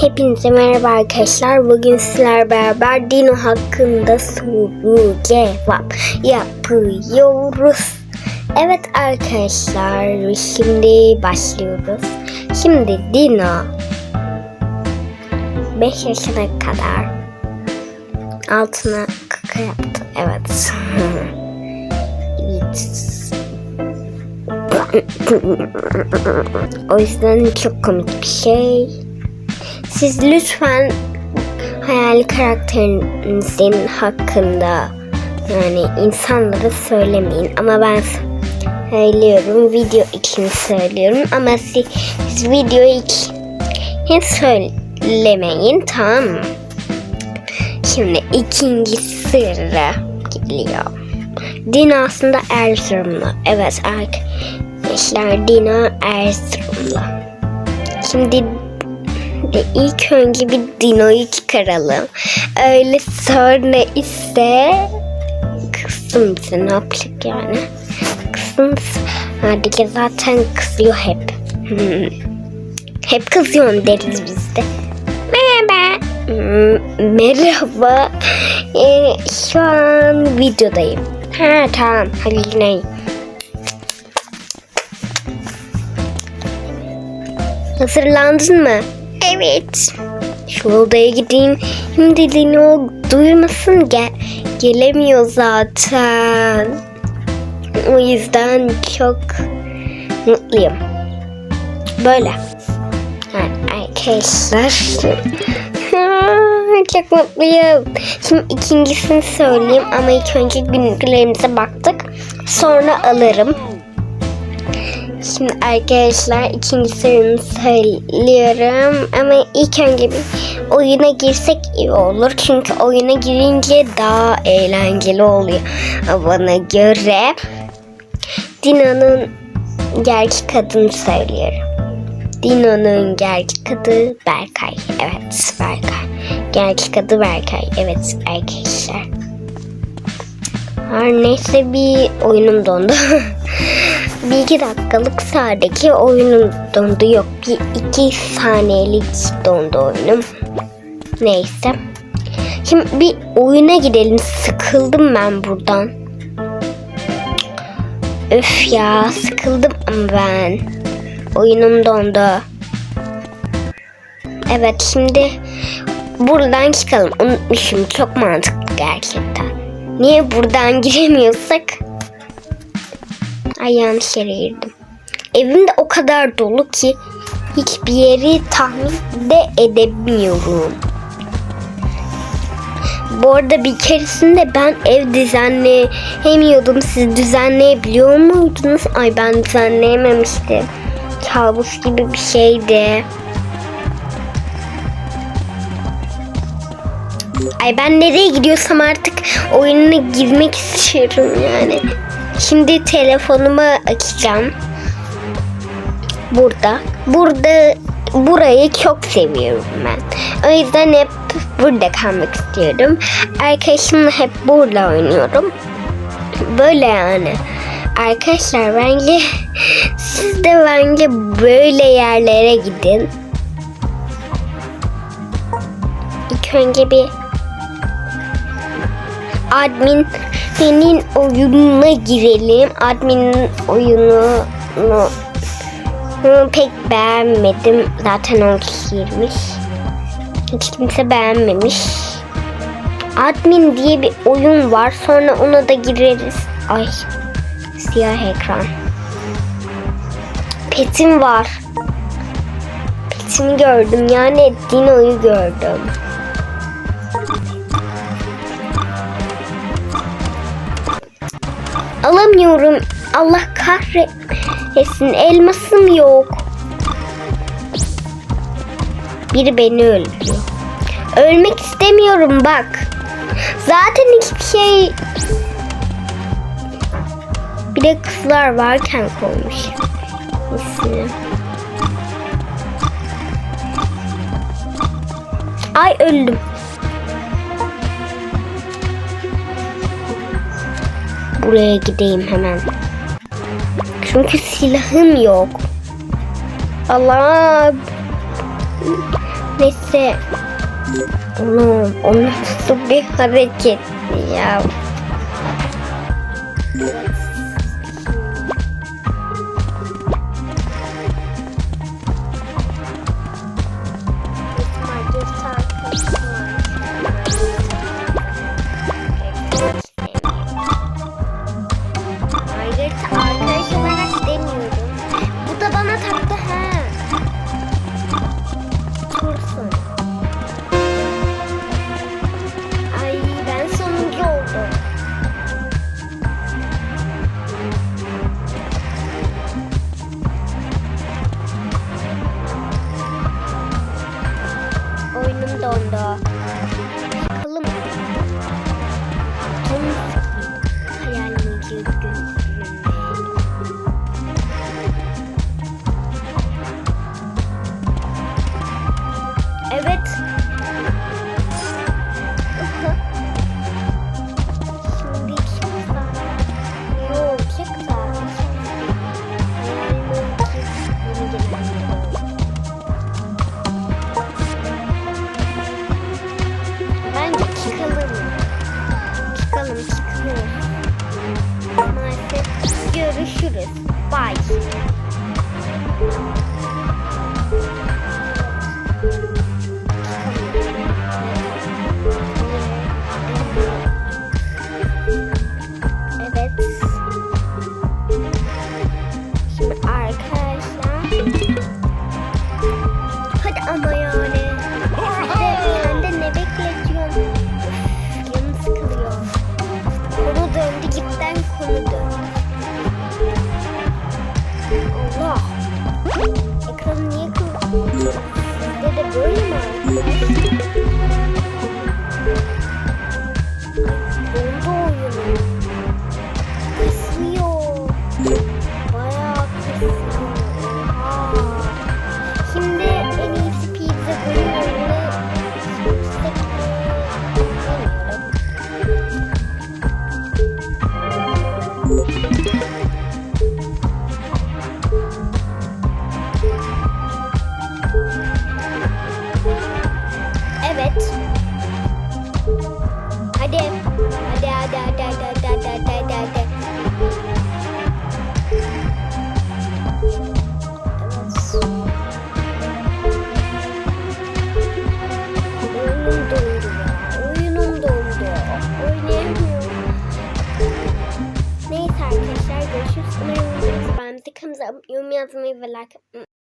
Hepinize merhaba arkadaşlar. Bugün sizler beraber Dino hakkında soru cevap yapıyoruz. Evet arkadaşlar şimdi başlıyoruz. Şimdi Dino 5 yaşına kadar altına kaka yaptı. Evet. o yüzden çok komik bir şey. Siz lütfen hayali karakterinizin hakkında yani insanlara söylemeyin ama ben söylüyorum video için söylüyorum ama siz, siz video için söylemeyin tamam mı? Şimdi ikinci sıra geliyor. Dina aslında Erzurumlu. Evet arkadaşlar Dina Erzurumlu. Şimdi de ilk önce bir Dino'yu çıkaralım. Öyle sonra ise kızım yapacak yani? Kızım sadece zaten kızıyor hep. Hmm. Hep kızıyorsun deriz biz de. Merhaba. Hmm, merhaba. Ee, şu an videodayım. Ha tamam. Hadi yine. Hazırlandın mı? Evet. Şu odaya gideyim. Hem dediğini o duymasın gel. Gelemiyor zaten. O yüzden çok mutluyum. Böyle. Arkadaşlar. çok mutluyum. Şimdi ikincisini söyleyeyim ama ilk önce günlüklerimize baktık. Sonra alırım. Şimdi arkadaşlar ikinci sorunu söylüyorum ama ilk önce bir oyuna girsek iyi olur. Çünkü oyuna girince daha eğlenceli oluyor bana göre. Dino'nun gerçek adını söylüyorum. Dino'nun gerçek adı Berkay. Evet Berkay. Gerçek adı Berkay. Evet arkadaşlar. Her neyse bir oyunum dondu. bir iki dakikalık sadece oyunum dondu. Yok bir iki saniyelik dondu oyunum. Neyse. Şimdi bir oyuna gidelim. Sıkıldım ben buradan. Öf ya sıkıldım ben. Oyunum dondu. Evet şimdi buradan çıkalım. Unutmuşum. Çok mantıklı gerçekten. Niye buradan giremiyorsak? Ay yanlış yere. Evim de o kadar dolu ki hiçbir yeri tahmin de edemiyorum. Bu arada bir keresinde ben ev düzenleyemiyordum. Siz düzenleyebiliyor muydunuz? Ay ben düzenleyememiştim. Kabus gibi bir şeydi. Ay ben nereye gidiyorsam artık oyununa girmek istiyorum yani. Şimdi telefonumu açacağım. Burada. Burada burayı çok seviyorum ben. O yüzden hep burada kalmak istiyorum. Arkadaşımla hep burada oynuyorum. Böyle yani. Arkadaşlar bence siz de bence böyle yerlere gidin. İlk önce bir admin senin oyununa girelim. Admin'in oyununu pek beğenmedim. Zaten 10 kişi girmiş. Hiç kimse beğenmemiş. Admin diye bir oyun var. Sonra ona da gireriz. Ay siyah ekran. Petim var. Petimi gördüm. Yani Dino'yu gördüm. Alamıyorum. Allah kahretsin. Elmasım yok. Biri beni öldürüyor. Ölmek istemiyorum bak. Zaten hiçbir şey... Bir de kızlar varken koymuş. İsmini. Ay öldüm. Buraya gideyim hemen. Çünkü silahım yok. Allah. Neyse. Oğlum o nasıl bir hareket ya. private 有没有什么不赖的？